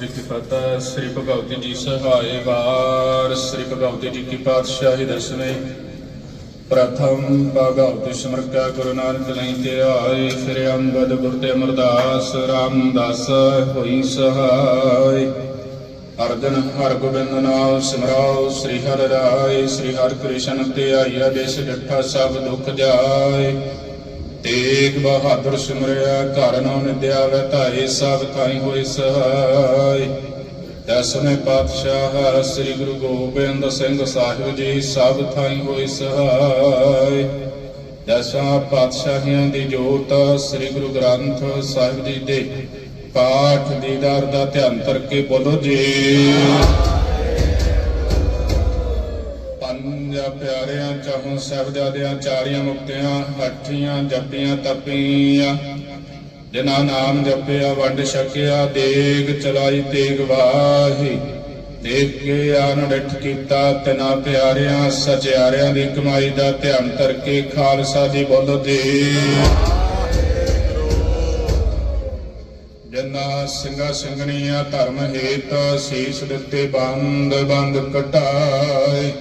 ਜੀ ਕੀ ਫਤਿਹ। ਸ੍ਰੀ ਭਗਵਤੀ ਜੀ ਸਹਾਏ ਵਾਰ, ਸ੍ਰੀ ਭਗਵਤੀ ਜੀ ਕੀ ਪਾਤਸ਼ਾਹੀ ਦਸਵੇਂ। ਪ੍ਰਥਮ ਭਗਵਤੀ ਸਿਮਰਕਾ ਗੁਰੂ ਨਾਨਕ ਲਈ ਤੇ ਆਏ ਫਿਰ ਅੰਗਦ ਗੁਰ ਤੇ ਅਮਰਦਾਸ, ਰਾਮਦਾਸ ਹੋਈ ਸਹਾਈ। ਅਰਜਨ ਹਰ ਗੋਬਿੰਦ ਨਾਮ ਸਿਮਰਾਓ, ਸ੍ਰੀ ਹਰਿ ਰਾਏ, ਸ੍ਰੀ ਹਰਿ ਕ੍ਰਿਸ਼ਨ ਤੇ ਆਈਆ ਦੇਸ ਜੱਠਾ ਸਭ ਦੁਖ ਜਾਏ। ਤੇਗ ਬਹਾਦਰ ਸਿਮਰਿਆ, ਘਰ ਨੋ ਨਿਦਿਆ ਵਤਾਏ ਸਭ ਥਾਈ ਹੋਏ ਸਹਾਈ। ਦਸਵੇਂ ਪਾਤਸ਼ਾਹ, ਸ੍ਰੀ ਗੁਰੂ ਗੋਬਿੰਦ ਸਿੰਘ ਸਾਹਿਬ ਜੀ, ਸਭ ਥਾਈ ਹੋਏ ਸਹਾਈ। ਦਸਾਂ ਪਾਤਸ਼ਾਹੀਆਂ ਦੀ ਜੋਤ, ਸ੍ਰੀ ਗੁਰੂ ਗ੍ਰੰਥ ਸਾਹਿਬ ਜੀ ਦੇ ਪਾਠ ਦੀਦਾਰ ਦਾ ਧਿਆਨ ਕਰਕੇ ਬੋਲੋ ਜੀ। ਪੰਜ ਪਿਆਰਿਆਂ ਚਾਹੋਂ ਸਾਹਿਬਜ਼ਾਦਿਆਂ ਚਾਰੀਆਂ ਮੁਕਤਿਆਂ ਹੱਠੀਆਂ ਜੱਪੀਆਂ ਤਪੀਆਂ। ਜਿਨ੍ਹਾਂ ਨਾਮ ਜਪਿਆ, ਵੰਡ ਛਕਿਆ ਦੇਗ ਚਲਾਈ, ਤੇਗ ਵਾਹੀ। ਦੇਖ ਕੇ ਆਨ ਕੀਤਾ, ਤਿਨਾ ਪਿਆਰਿਆਂ, ਸਚਿਆਰਿਆਂ ਦੀ ਕਮਾਈ ਦਾ ਧਿਆਨ ਕਰਕੇ ਖਾਲਸਾ ਦੀ ਬੋਲੋ ਦੇ। ਜਨਾ ਸਿੰਘਾ ਸਿੰਘਣੀਆਂ ਧਰਮ ਹੇਤ ਸੀਸ ਦਿੱਤੇ ਬੰਦ ਬੰਦ ਕਟਾਏ।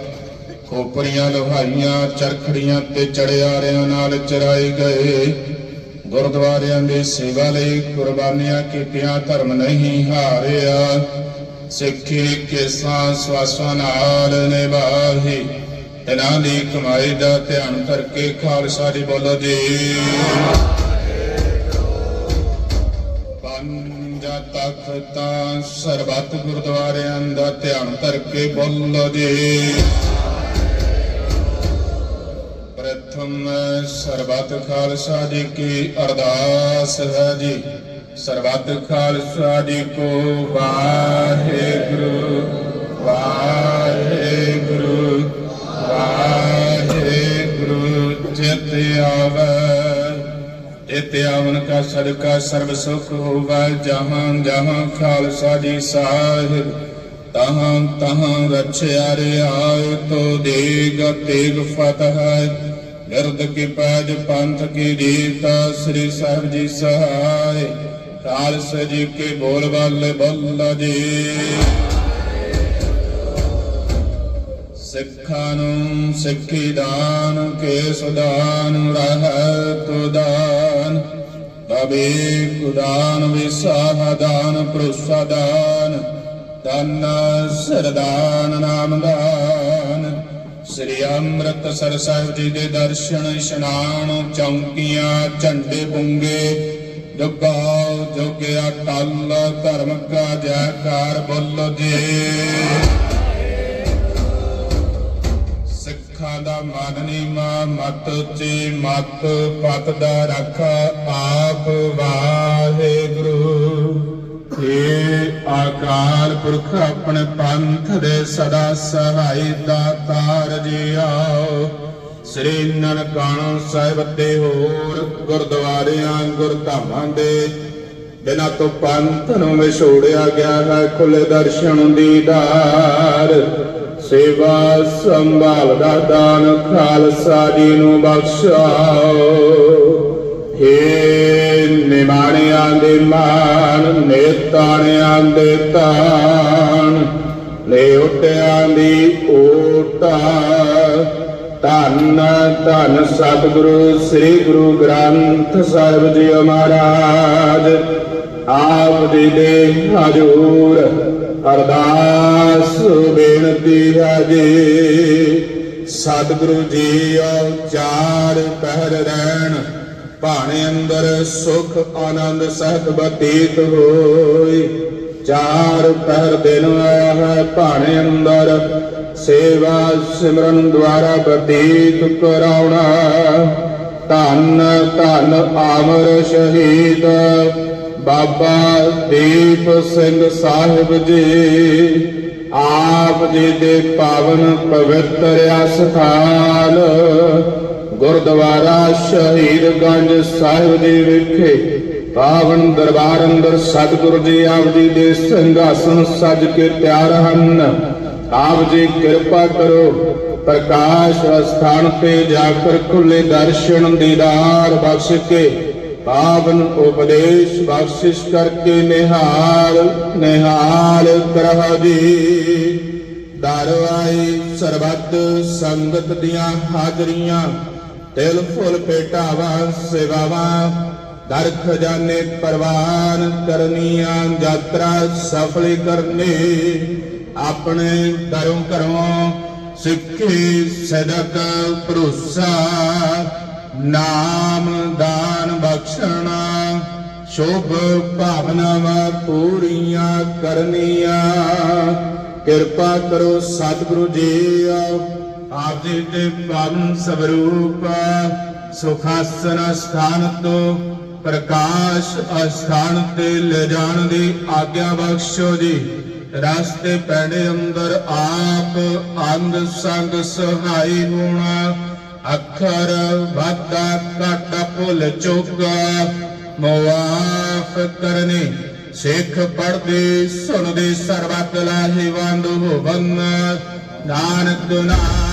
ਉਪਰੀਆਂ ਲੋਹਾਈਆਂ, ਚਰਖੜੀਆਂ ਤੇ ਚੜਿਆਰਿਆਂ ਨਾਲ ਚਰਾਏ ਗਏ। ਗੁਰਦੁਆਰਿਆਂ ਦੀ ਸੇਵਾ ਲਈ ਕੁਰਬਾਨੀਆਂ ਕੀਤੀਆਂ, ਧਰਮ ਨਹੀਂ ਹਾਰਿਆ। ਸਿੱਖੀ ਕੇਸਾਂ ਸਵਾਸਾਂ ਨਾਲ ਨਿਭਾਹੀ। ਇਹਨਾਂ ਦੀ ਕਮਾਈ ਦਾ ਧਿਆਨ ਕਰਕੇ ਖਾਲਸਾ ਦੀ ਬੋਲੋ ਜੀ। ਪੰਜਾ ਤਖਤਾਂ ਸਰਬੱਤ ਗੁਰਦੁਆਰਿਆਂ ਦਾ ਧਿਆਨ ਕਰਕੇ ਬੋਲੋ ਜੀ। ਪ੍ਰਥਮ ਸਰਬੱਤ ਖਾਲਸਾ ਜੀ ਕੀ ਅਰਦਾਸ ਹੈ ਜੀ। ਸਰਬੱਤ ਖਾਲਸਾ ਜੀ ਕੋ ਵਾਹਿਗੁਰੂ ਵਾਹਿਗੁਰੂ ਵਾਹਿਗੁਰੂ ਚਿਤ ਆਵੈ। ਇਤ ਆਵਨ ਕਾ ਸਦਕਾ ਸਰਬ ਸੁਖ ਹੋਵੈ, ਜਹਾਂ ਜਹਾਂ ਖਾਲਸਾ ਜੀ ਸਾਹਿਬ। ਤਹਾਂ ਤਹਾਂ ਰਛਿਆ ਰਿਆਇ ਤੋ ਦੇਗ ਤੇਗ ਫਤਹ। ਗਰਦ ਕੀ ਪੈਜ ਪੰਥ ਕੀ ਰੀਤ ਸ੍ਰੀ ਸਾਹਿਬ ਜੀ ਸਹਾਇ ਖਾਲਸ ਜੀ ਕੇ ਬੋਲ ਬਾਲੇ ਬੱਲਾ ਜੀ। ਸਿੱਖਾਂ ਨੂੰ ਸਿੱਖੀ ਦਾਨ ਕੇ ਦਾਨ, ਰਹਿਤ ਦਾਨ। ਤਬੇ ਕੁਦਾਨ, ਵਿਸਾਹ ਦਾਨ ਪ੍ਰੁਸਾ ਦਾਨ। ਤਨ ਸਰਦਾਨ ਨਾਮ ਦਾਨ ਸ੍ਰੀ ਅੰਮ੍ਰਿਤਸਰ ਸਾਹਿਬ ਜੀ ਦੇ ਦਰਸ਼ਨ ਇਸ਼ਨਾਨ ਚੌਂਕੀਆਂ, ਝੰਡੇ ਬੁੰਗੇ ਜੁਗਾਓ ਜੋਗਿਆ ਟਲ ਧਰਮ ਕਾ ਜੈਕਾਰ ਬੋਲੋ ਜੀ। ਸਿੱਖਾਂ ਦਾ ਮਨ ਨੀਮਾ ਮਤ ਉੱਚੀ, ਮਤ ਪਤ ਦਾ ਰੱਖ ਆਪ ਵਾਹਿਗੁਰੂ ਏ ਆਕਾਰ ਪੁਰਖ ਆਪਣੇ ਪੰਥ ਦੇ ਸਦਾ ਸਹਾਈ ਦਾਤਾਰ ਜੀ ਸ੍ਰੀ ਨਨਕਾਣਾ ਸਾਹਿਬ ਤੇ ਹੋਰ ਗੁਰਦੁਆਰਿਆਂ ਗੁਰਧਾਮਾਂ ਦੇ ਬਿਨਾਂ ਤੋਂ ਪੰਥ ਨੂੰ ਵਿਛੋੜਿਆ ਗਿਆ ਹੈ ਖੁੱਲੇ ਦਰਸ਼ਨ ਦੀਦਾਰ ਸੇਵਾ ਸੰਭਾਲ ਦਾ ਦਾਨ ਖਾਲਸਾ ਜੀ ਨੂੰ ਬਖਸ਼ਾਓ। ਹੇ ਨਿਮਾਣਿਆਂ ਦੇ ਮਾਨ ਨੇਤਾਣਿਆਂ ਦੇ ਤਾਣ ਲੈ ਉਟਿਆਂ ਦੀ ਓਟਾ ਧੰਨ ਧੰਨ ਸਤਿਗੁਰੂ, ਸ੍ਰੀ ਗੁਰੂ ਗ੍ਰੰਥ ਸਾਹਿਬ ਜੀ ਮਹਾਰਾਜ। ਆਪ ਜੀ ਦੇ ਹਜੂਰ ਅਰਦਾਸ ਬੇਨਤੀ ਹੈ ਜੀ। ਸਤਿਗੁਰੂ ਜੀ ਚਾਰ ਪਹਿਰ ਰਹਿਣ। ਭਾਣੇ ਅੰਦਰ ਸੁਖ ਆਨੰਦ ਸਹਿਤ ਬਤੀਤ ਹੋਈ। ਚਾਰ ਪਹਿਰ ਦਿਨ ਆਇਆ ਹੈ ਭਾਣੇ ਅੰਦਰ, ਸੇਵਾ ਸਿਮਰਨ ਦੁਆਰਾ ਬਤੀਤ ਕਰਾਉਣਾ। ਧੰਨ ਧੰਨ ਆਮਰ ਸ਼ਹੀਦ, ਬਾਬਾ ਦੀਪ ਸਿੰਘ ਸਾਹਿਬ ਜੀ। ਆਪ ਜੀ ਦੇ ਪਾਵਨ ਪਵਿੱਤਰ ਅਸਥਾਨ ਗੁਰਦੁਆਰਾ ਸ਼ਹੀਦਗੰਜ ਸਾਹਿਬ ਜੀ ਵਿਖੇ ਪਾਵਨ ਦਰਬਾਰ ਅੰਦਰ ਸਤਿਗੁਰੂ ਜੀ ਆਪ ਜੀ ਦੇ ਸਿੰਘਾਸਨ ਸਜ ਕੇ ਤਿਆਰ ਹਨ। ਆਪ ਜੀ ਕਿਰਪਾ ਕਰੋ, ਪ੍ਰਕਾਸ਼ ਅਸਥਾਨ ਤੇ ਜਾ ਕਰ ਖੁੱਲੇ ਦਰਸ਼ਨ ਦੀਦਾਰ ਬਖਸ਼ ਕੇ, ਪਾਵਨ ਉਪਦੇਸ਼ ਬਖਸ਼ਿਸ਼ ਕਰਕੇ ਨਿਹਾਲ ਨਿਹਾਲ ਕਰਹੁ ਜੀ। ਦਰਵਾਈ ਸਰਬੱਤ ਸੰਗਤ ਦੀਆਂ ਹਾਜ਼ਰੀਆਂ। ਤਿਲ ਫੁੱਲ ਭੇਟਾਵਾ ਸੇਵਾਵਾਂ ਦਰ ਖਜ਼ਾਨੇ ਪ੍ਰਵਾਨ ਕਰਨੀਆਂ, ਯਾਤਰਾ ਸਫਲ ਕਰਨੀ। ਆਪਣੇ ਦਰੋਂ ਘਰੋਂ ਸਿੱਖੀ, ਸਦਕ, ਭਰੋਸਾ, ਨਾਮ, ਦਾਨ, ਬਖਸ਼ਣਾ, ਸ਼ੁਭ ਭਾਵਨਾਵਾਂ ਪੂਰੀਆਂ ਕਰਨੀਆਂ। ਕਿਰਪਾ ਕਰੋ ਸਤਿਗੁਰੂ ਜੀ ਆਪ ਜੀ ਦੇ ਸਵਰੂਪ ਸੁਖਾਸਨ ਸਥਾਨ ਤੋਂ ਪ੍ਰਕਾਸ਼ ਅਸਥਾਨ ਤੇ ਲੈ ਜਾਣ ਦੀ ਆਗਿਆ ਬਖਸ਼ੋ ਜੀ ਰਸਤੇ ਪੈਣੇ ਅੰਦਰ ਆਪ ਅੰਗ ਸੰਗ ਸਹਾਈ ਹੋਣਾ ਅੱਖਰ ਵਾਦਾ ਘਾਟਾ ਭੁੱਲ ਚੁੱਕਾ ਮੁਆਫ ਕਰਨੇ ਸਿੱਖ ਪੜਦੇ ਸੁਣਦੇ ਸਰਬੱਤ ਲਾਹੇ ਹੋਵਨ ਨਾਨਕ ਨਾਮ